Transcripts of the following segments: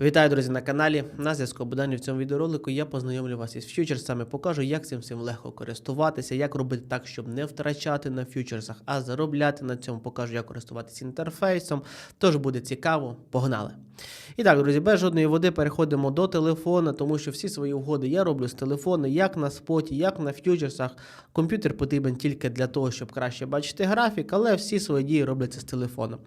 Вітаю, друзі, на каналі. На зв'язку Богдан. В цьому відеоролику я познайомлю вас із фьючерсами, покажу, як цим всім легко користуватися, як робити так, щоб не втрачати на фьючерсах, а заробляти на цьому. Покажу, як користуватися інтерфейсом. Тож буде цікаво, погнали. І так, друзі, без жодної води переходимо до телефона, тому що всі свої угоди я роблю з телефону, як на споті, як на фьючерсах. Комп'ютер потрібен тільки для того, щоб краще бачити графік, але всі свої дії робляться з телефону.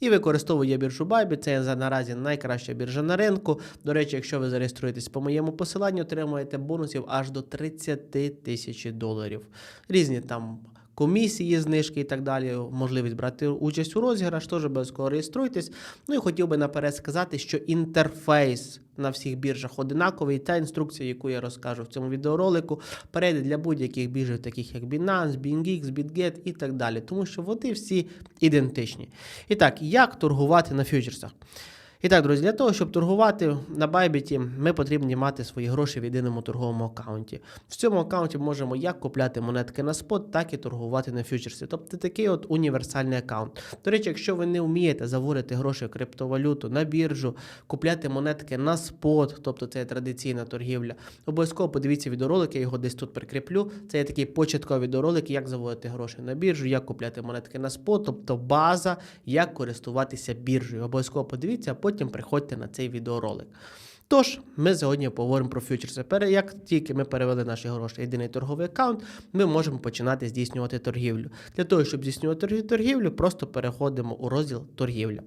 І використовую я біржу Bybit, це наразі найкраща біржа на ринку. До речі, якщо ви зареєструєтесь по моєму посиланню, отримуєте бонусів аж до 30 тисяч доларів. Різні там. Комісії, знижки і так далі, можливість брати участь у розіграш, теж обов'язково реєструйтесь. Ну і хотів би наперед сказати, що інтерфейс на всіх біржах одинаковий. Та інструкція, яку я розкажу в цьому відеоролику, перейде для будь-яких біржів, таких як Binance, BingX, BitGet і так далі, тому що вони всі ідентичні. І так, як торгувати на фьючерсах? І так, друзі, для того, щоб торгувати на Bybit, ми потрібні мати свої гроші в єдиному торговому аккаунті. В цьому аккаунті можемо як купляти монетки на спот, так і торгувати на фьючерсі. Тобто такий от універсальний аккаунт. До речі, якщо ви не вмієте заводити гроші в криптовалюту на біржу, купляти монетки на спот, тобто це є традиційна торгівля, обов'язково подивіться відеоролик, я його десь тут прикріплю. Це є такий початковий відеоролик, як заводити гроші на біржу, як купляти монетки на спот, тобто база, як користуватися біржею. Обов'язково подивіться, потім приходьте на цей відеоролик. Тож, ми сьогодні поговоримо про фьючерси. Як тільки ми перевели наші гроші в єдиний торговий аккаунт, ми можемо починати здійснювати торгівлю. Для того, щоб здійснювати торгівлю, просто переходимо у розділ торгівля.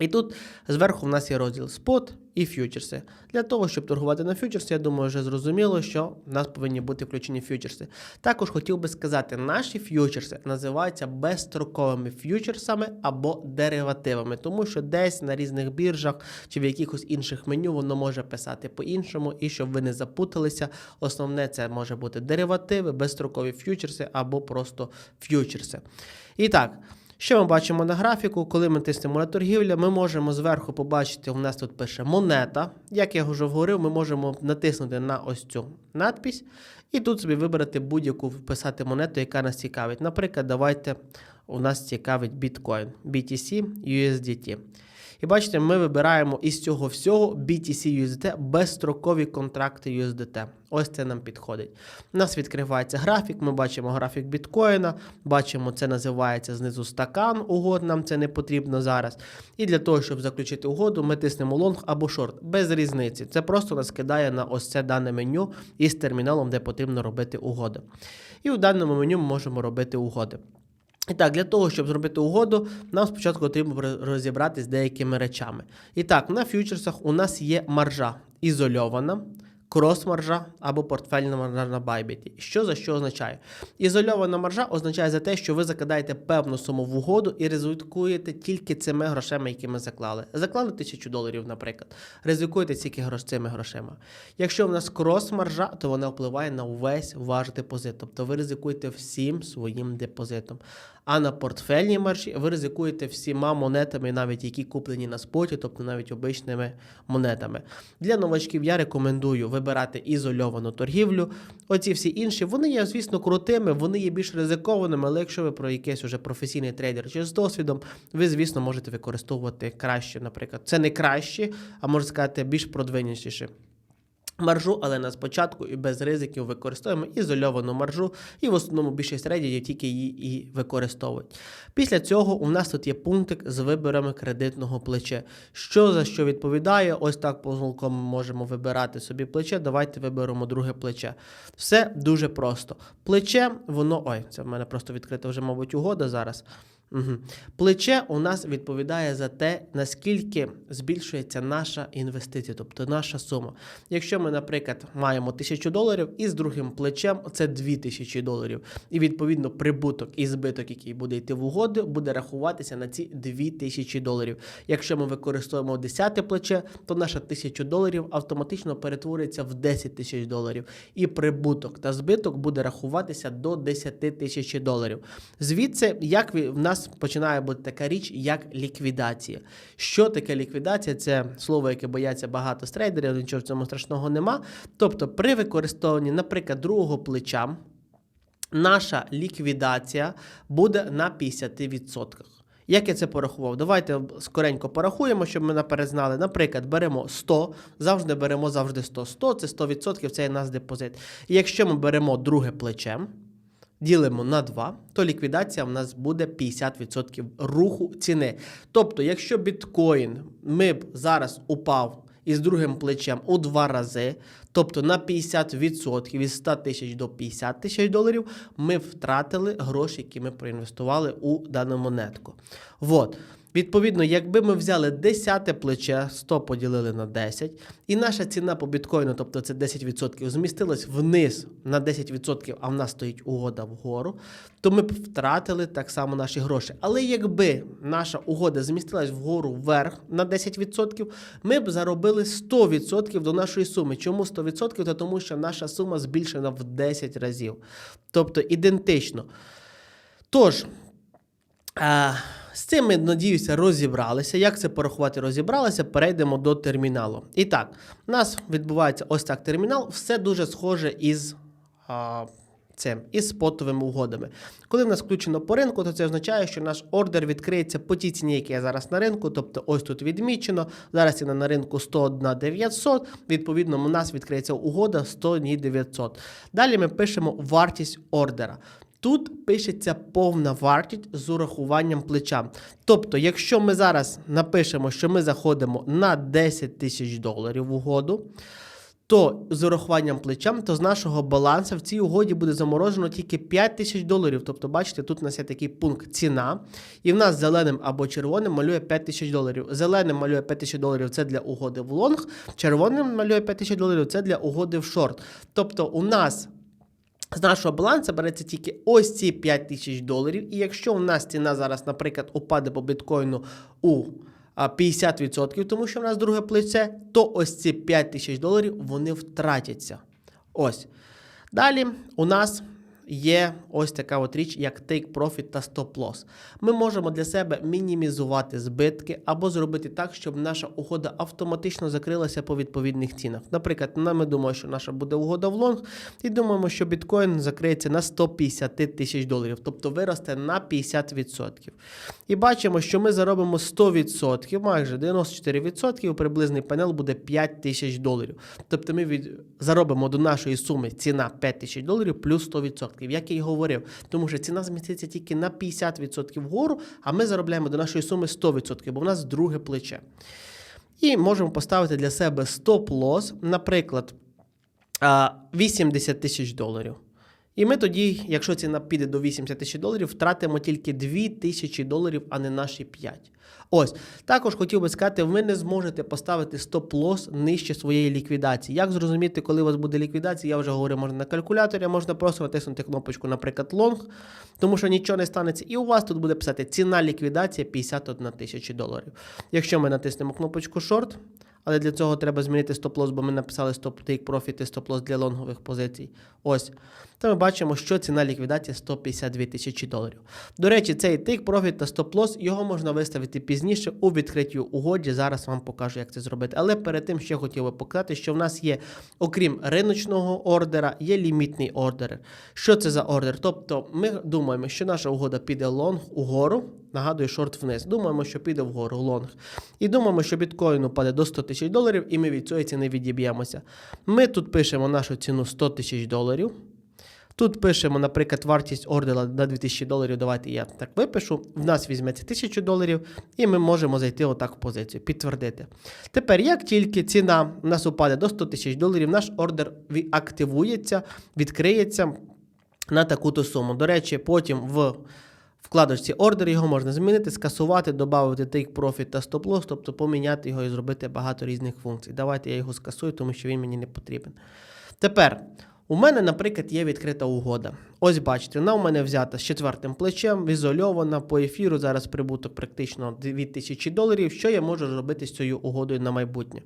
І тут зверху в нас є розділ спот і фьючерси. Для того, щоб торгувати на фьючерси, я думаю, вже зрозуміло, що в нас повинні бути включені фьючерси. Також хотів би сказати, наші фьючерси називаються безстроковими фьючерсами або деривативами, тому що десь на різних біржах чи в якихось інших меню воно може писати по-іншому, і щоб ви не запуталися, основне це може бути деривативи, безстрокові фьючерси або просто фьючерси. І так. Що ми бачимо на графіку? Коли ми тиснемо на торгівля, ми можемо зверху побачити, у нас тут пише монета. Як я вже говорив, ми можемо натиснути на ось цю надпись, і тут собі вибрати будь-яку вписати монету, яка нас цікавить. Наприклад, давайте у нас цікавить біткоін, BTC, USDT. І бачите, ми вибираємо із цього всього BTC USDT безстрокові контракти USDT. Ось це нам підходить. У нас відкривається графік, ми бачимо графік біткоїна, бачимо, це називається знизу стакан угод, нам це не потрібно зараз. І для того, щоб заключити угоду, ми тиснемо лонг або шорт, без різниці. Це просто нас кидає на ось це дане меню із терміналом, де потрібно робити угоди. І у даному меню ми можемо робити угоди. І так, для того, щоб зробити угоду, нам спочатку потрібно роз- розібратися з деякими речами. І так, на фьючерсах у нас є маржа ізольована, крос-маржа або портфельна маржа на Bybit. Що за що означає? Ізольована маржа означає за те, що ви закидаєте певну суму в угоду і ризикуєте тільки цими грошима, які ми заклали. Заклали тисячу доларів, наприклад. Ризикуєте тільки грош цими грошима. Якщо в нас крос-маржа, то вона впливає на увесь ваш депозит. Тобто ви ризикуєте всім своїм депозитом. А на портфельній маржі ви ризикуєте всіма монетами, навіть які куплені на споті, тобто навіть обичними монетами. Для новачків я рекомендую вибирати ізольовану торгівлю. Оці всі інші, вони є, звісно, крутими, вони є більш ризикованими, але якщо ви про якийсь уже професійний трейдер чи з досвідом, ви, звісно, можете використовувати краще, наприклад. Це не краще, а можна сказати, більш продвинутіші маржу, але на спочатку і без ризиків використовуємо ізольовану маржу, і в основному більшість трейдерів тільки її і використовують. Після цього у нас тут є пунктик з виборами кредитного плече. Що за що відповідає? Ось так позолком можемо вибирати собі плече. Давайте виберемо друге плече. Все дуже просто. Плече, воно. Ой, це в мене просто відкрита вже, мабуть, угода зараз. Угу. Плече у нас відповідає за те, наскільки збільшується наша інвестиція, тобто наша сума. Якщо ми, наприклад, маємо тисячу доларів і з другим плечем це 2000 доларів. І відповідно прибуток і збиток, який буде йти в угоду, буде рахуватися на ці 2000 доларів. Якщо ми використовуємо 10 плече, то наша 1000 доларів автоматично перетвориться в 10 тисяч доларів. І прибуток та збиток буде рахуватися до 10 тисяч доларів. Звідси, як в нас починає бути така річ, як ліквідація. Що таке ліквідація? Це слово, яке бояться багато з трейдерів, нічого в цьому страшного нема. Тобто, при використанні, наприклад, другого плеча, наша ліквідація буде на 50%. Як я це порахував? Давайте скоренько порахуємо, щоб ми наперед знали. Наприклад, беремо 100, завжди беремо завжди 100. 100 це 100%, це є наш депозит. І якщо ми беремо друге плече, ділимо на 2, то ліквідація в нас буде 50% руху ціни. Тобто, якщо біткоін ми б зараз упав із другим плечем у два рази, тобто на 50% із 100 тисяч до 50 тисяч доларів, ми втратили гроші, які ми проінвестували у дану монетку. Вот. Відповідно, якби ми взяли 10 плече, 100 поділили на 10, і наша ціна по біткоїну, тобто це 10%, змістилась вниз на 10%, а в нас стоїть угода вгору, то ми б втратили так само наші гроші. Але якби наша угода змістилась вгору вверх на 10%, ми б заробили 100% до нашої суми. Чому 100%? Та тому що наша сума збільшена в 10 разів. Тобто ідентично. Тож, з цим ми, надіюся, розібралися. Як це порахувати розібралися, перейдемо до терміналу. І так, у нас відбувається ось так термінал. Все дуже схоже із а, цим, із спотовими угодами. Коли в нас включено по ринку, то це означає, що наш ордер відкриється по тій ціні, яка є зараз на ринку. Тобто ось тут відмічено. Зараз ціна на ринку 101 900. Відповідно, у нас відкриється угода 100 900. Далі ми пишемо вартість ордера. Тут пишеться повна вартість з урахуванням плеча. Тобто, якщо ми зараз напишемо, що ми заходимо на 10 тисяч доларів угоду, то з урахуванням плечем, то з нашого балансу в цій угоді буде заморожено тільки 5 тисяч доларів. Тобто, бачите, тут у нас є такий пункт ціна, і в нас зеленим або червоним малює 5 тисяч доларів. Зеленим малює 5 тисяч доларів це для угоди в лонг, червоним малює 5 тисяч доларів це для угоди в шорт. Тобто, у нас з нашого балансу береться тільки ось ці 5 тисяч доларів. І якщо у нас ціна зараз, наприклад, упаде по біткоїну у 50%, тому що в нас друге плече, то ось ці 5 тисяч доларів вони втратяться. Ось. Далі у нас є ось така от річ, як Take Profit та Stop Loss. Ми можемо для себе мінімізувати збитки або зробити так, щоб наша угода автоматично закрилася по відповідних цінах. Наприклад, ми думаємо, що наша буде угода в лонг, і думаємо, що біткоін закриється на 150 тисяч доларів, тобто виросте на 50%. І бачимо, що ми заробимо 100%, майже 94%, і приблизний панел буде 5 тисяч доларів. Тобто ми від... заробимо до нашої суми ціна 5 тисяч доларів плюс 100%, як я й говорив. Тому що ціна зміститься тільки на 50% вгору, а ми заробляємо до нашої суми 100%, бо в нас друге плече. І можемо поставити для себе стоп-лосс, наприклад, 80 тисяч доларів. І ми тоді, якщо ціна піде до 80 тисяч доларів, втратимо тільки 2 тисячі доларів, а не наші 5. Ось. Також хотів би сказати, ви не зможете поставити стоп-лосс нижче своєї ліквідації. Як зрозуміти, коли у вас буде ліквідація, я вже говорю, можна на калькуляторі, можна просто натиснути кнопочку, наприклад, лонг, тому що нічого не станеться. І у вас тут буде писати ціна ліквідації 51 тисячі доларів. Якщо ми натиснемо кнопочку шорт, але для цього треба змінити стоп-лосс, бо ми написали Take Profit і стоп-лосс для лонгових позицій. Ось. То ми бачимо, що ціна ліквідації 152 тисячі доларів. До речі, цей Take Profit та стоп-лосс, його можна виставити пізніше у відкритій угоді. Зараз вам покажу, як це зробити. Але перед тим ще хотів би показати, що в нас є, окрім риночного ордера, є лімітний ордер. Що це за ордер? Тобто ми думаємо, що наша угода піде лонг угору. Нагадую, шорт вниз. Думаємо, що піде вгору лонг. І думаємо, що біткоін упаде до 100 тисяч доларів, і ми від цієї ціни відіб'ємося. Ми тут пишемо нашу ціну 100 тисяч доларів. Тут пишемо, наприклад, вартість ордера на 2000 доларів. Давайте я так випишу. В нас візьметься 1000 доларів, і ми можемо зайти отак в позицію, підтвердити. Тепер, як тільки ціна у нас упаде до 100 тисяч доларів, наш ордер активується, відкриється на таку-то суму. До речі, потім в вкладочці ордер його можна змінити, скасувати, додати take profit та stop loss, тобто поміняти його і зробити багато різних функцій. Давайте я його скасую, тому що він мені не потрібен. Тепер. У мене, наприклад, є відкрита угода. Ось бачите, вона у мене взята з четвертим плечем, ізольована по ефіру. Зараз прибуток практично 2000 доларів. Що я можу зробити з цією угодою на майбутнє?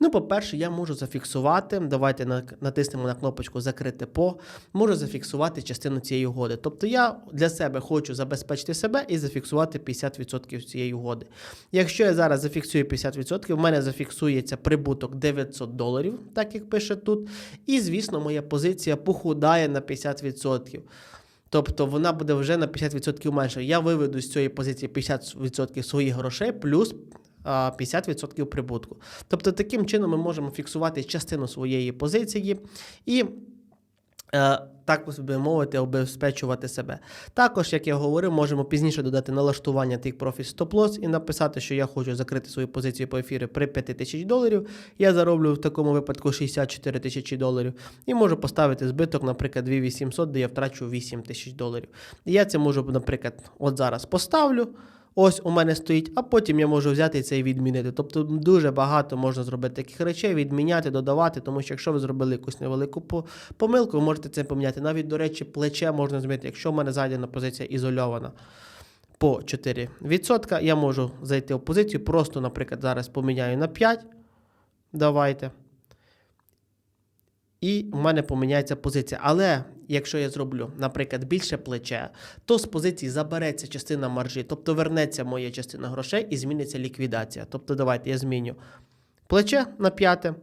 Ну, по-перше, я можу зафіксувати. Давайте натиснемо на кнопочку Закрити по, можу зафіксувати частину цієї угоди. Тобто я для себе хочу забезпечити себе і зафіксувати 50% цієї угоди. Якщо я зараз зафіксую 50%, в мене зафіксується прибуток 900 доларів, так як пише тут. І, звісно, моя позиція похудає на 50%. Тобто вона буде вже на 50% менше. Я виведу з цієї позиції 50% своїх грошей плюс 50% прибутку. Тобто таким чином ми можемо фіксувати частину своєї позиції і. Е, Так би мовити, обезпечувати себе. Також, як я говорив, можемо пізніше додати налаштування Profit Stop Loss і написати, що я хочу закрити свою позицію по ефірі при 5 тисяч доларів. Я зароблю в такому випадку 64 тисячі доларів і можу поставити збиток, наприклад, 2800, де я втрачу 8 тисяч доларів. Я це можу, наприклад, от зараз поставлю. Ось у мене стоїть, а потім я можу взяти це і відмінити. Тобто дуже багато можна зробити таких речей, відміняти, додавати, тому що якщо ви зробили якусь невелику помилку, ви можете це поміняти. Навіть, до речі, плече можна змінити. Якщо в мене зайдена позиція ізольована по 4%, я можу зайти в позицію, просто, наприклад, зараз поміняю на 5. Давайте. І в мене поміняється позиція. Але якщо я зроблю, наприклад, більше плече, то з позиції забереться частина маржі, тобто вернеться моя частина грошей і зміниться ліквідація. Тобто, давайте я зміню плече на п'яте,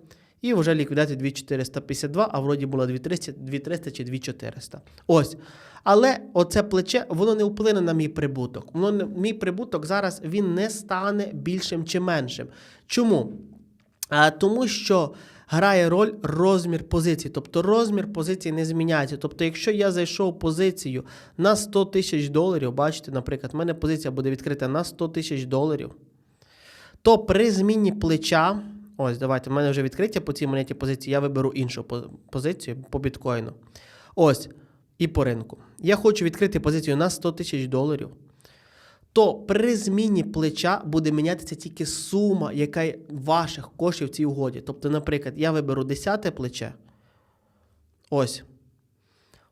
і вже ліквідація 2452, а вроді було 2300, 2300 чи 2400. Ось. Але оце плече, воно не вплине на мій прибуток. Воно не, мій прибуток зараз він не стане більшим чи меншим. Чому? А, тому що грає роль розмір позиції. Тобто розмір позиції не зміняється. Тобто, якщо я зайшов позицію на 100 тисяч доларів, бачите, наприклад, в мене позиція буде відкрита на 100 тисяч доларів, то при зміні плеча, ось, давайте, в мене вже відкриття по цій монеті позиції, я виберу іншу позицію по біткоїну. Ось, і по ринку. Я хочу відкрити позицію на 100 тисяч доларів то при зміні плеча буде мінятися тільки сума, яка ваших коштів в цій угоді. Тобто, наприклад, я виберу 10 плече. Ось.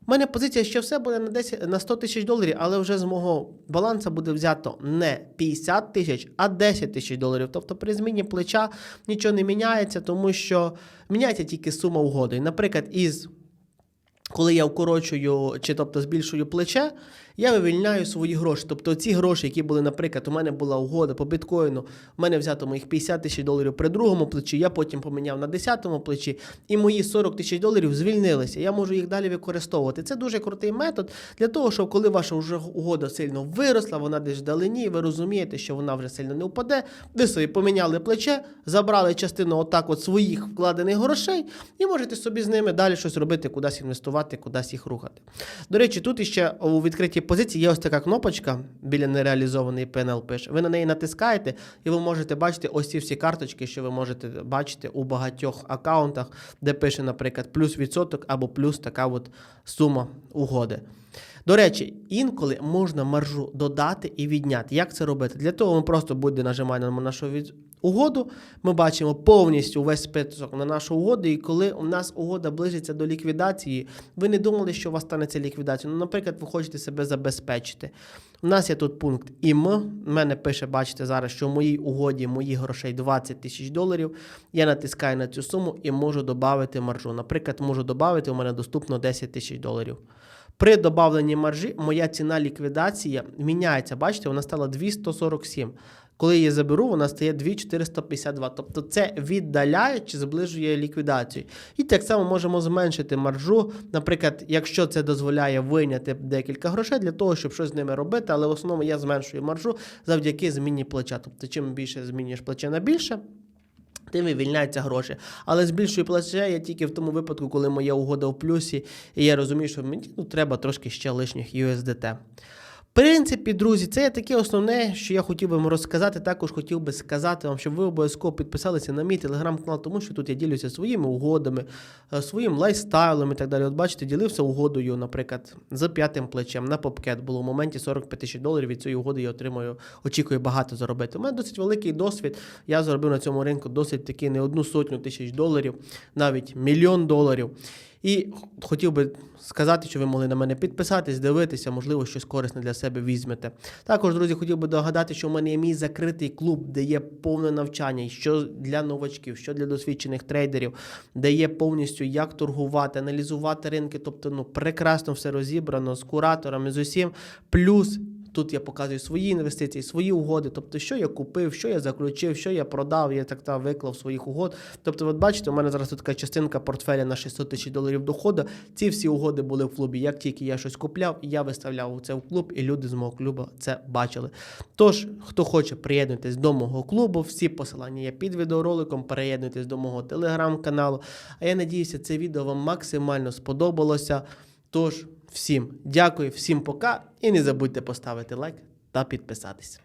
У мене позиція, що все буде на 10, на 100 тисяч доларів, але вже з мого балансу буде взято не 50 тисяч, а 10 тисяч доларів. Тобто при зміні плеча нічого не міняється, тому що міняється тільки сума угоди. Наприклад, із коли я вкорочую чи тобто збільшую плече, я вивільняю свої гроші. Тобто ці гроші, які були, наприклад, у мене була угода по біткоїну, у мене взято моїх 50 тисяч доларів при другому плечі, я потім поміняв на 10-му плечі, і мої 40 тисяч доларів звільнилися. Я можу їх далі використовувати. Це дуже крутий метод для того, щоб коли ваша вже угода сильно виросла, вона десь вдалині, ви розумієте, що вона вже сильно не впаде. Ви собі поміняли плече, забрали частину отак от своїх вкладених грошей, і можете собі з ними далі щось робити, кудись інвестувати, кудись їх рухати. До речі, тут іще у відкритій позиції є ось така кнопочка біля нереалізованої PNL пише. Ви на неї натискаєте, і ви можете бачити ось ці всі карточки, що ви можете бачити у багатьох аккаунтах, де пише, наприклад, плюс відсоток або плюс така от сума угоди. До речі, інколи можна маржу додати і відняти. Як це робити? Для того ми просто буде нажимаємо на нашу. Угоду. Ми бачимо повністю весь список на нашу угоду. І коли у нас угода ближиться до ліквідації, ви не думали, що у вас станеться ліквідація. Ну, наприклад, ви хочете себе забезпечити. У нас є тут пункт ІМ. У мене пише, бачите, зараз, що в моїй угоді моїх грошей 20 тисяч доларів. Я натискаю на цю суму і можу додати маржу. Наприклад, можу додати, у мене доступно 10 тисяч доларів. При додавленні маржі моя ціна ліквідації міняється. Бачите, вона стала 247. Коли її заберу, вона стає 2452. Тобто це віддаляє чи зближує ліквідацію. І так само можемо зменшити маржу. Наприклад, якщо це дозволяє вийняти декілька грошей для того, щоб щось з ними робити, але в основному я зменшую маржу завдяки зміні плеча. Тобто, чим більше змінюєш плече на більше. Тим вивільняються гроші. Але збільшую плече я тільки в тому випадку, коли моя угода в плюсі, і я розумію, що мені ну, треба трошки ще лишніх USDT. Принципі, друзі, це є таке основне, що я хотів би вам розказати. Також хотів би сказати вам, щоб ви обов'язково підписалися на мій телеграм-канал, тому що тут я ділюся своїми угодами, е, своїм лайфстайлом і так далі. От бачите, ділився угодою, наприклад, з п'ятим плечем на попкет було в моменті 45 тисяч доларів. Від цієї угоди я отримую, очікую багато заробити. У мене досить великий досвід. Я заробив на цьому ринку досить таки не одну сотню тисяч доларів, навіть мільйон доларів. І хотів би сказати, що ви могли на мене підписатись, дивитися, можливо, щось корисне для себе візьмете. Також, друзі, хотів би догадати, що в мене є мій закритий клуб, де є повне навчання, що для новачків, що для досвідчених трейдерів, де є повністю як торгувати, аналізувати ринки. Тобто, ну прекрасно все розібрано з кураторами, з усім. Плюс Тут я показую свої інвестиції, свої угоди, тобто, що я купив, що я заключив, що я продав, я так та виклав своїх угод. Тобто, от бачите, у мене зараз тут така частинка портфеля на 600 тисяч доларів доходу. Ці всі угоди були в клубі. Як тільки я щось купляв, я виставляв це в клуб, і люди з мого клубу це бачили. Тож, хто хоче приєднатись до мого клубу, всі посилання є під відеороликом. Приєднуйтесь до мого телеграм-каналу. А я надіюся, це відео вам максимально сподобалося. Тож, всім дякую, всім пока і не забудьте поставити лайк та підписатися.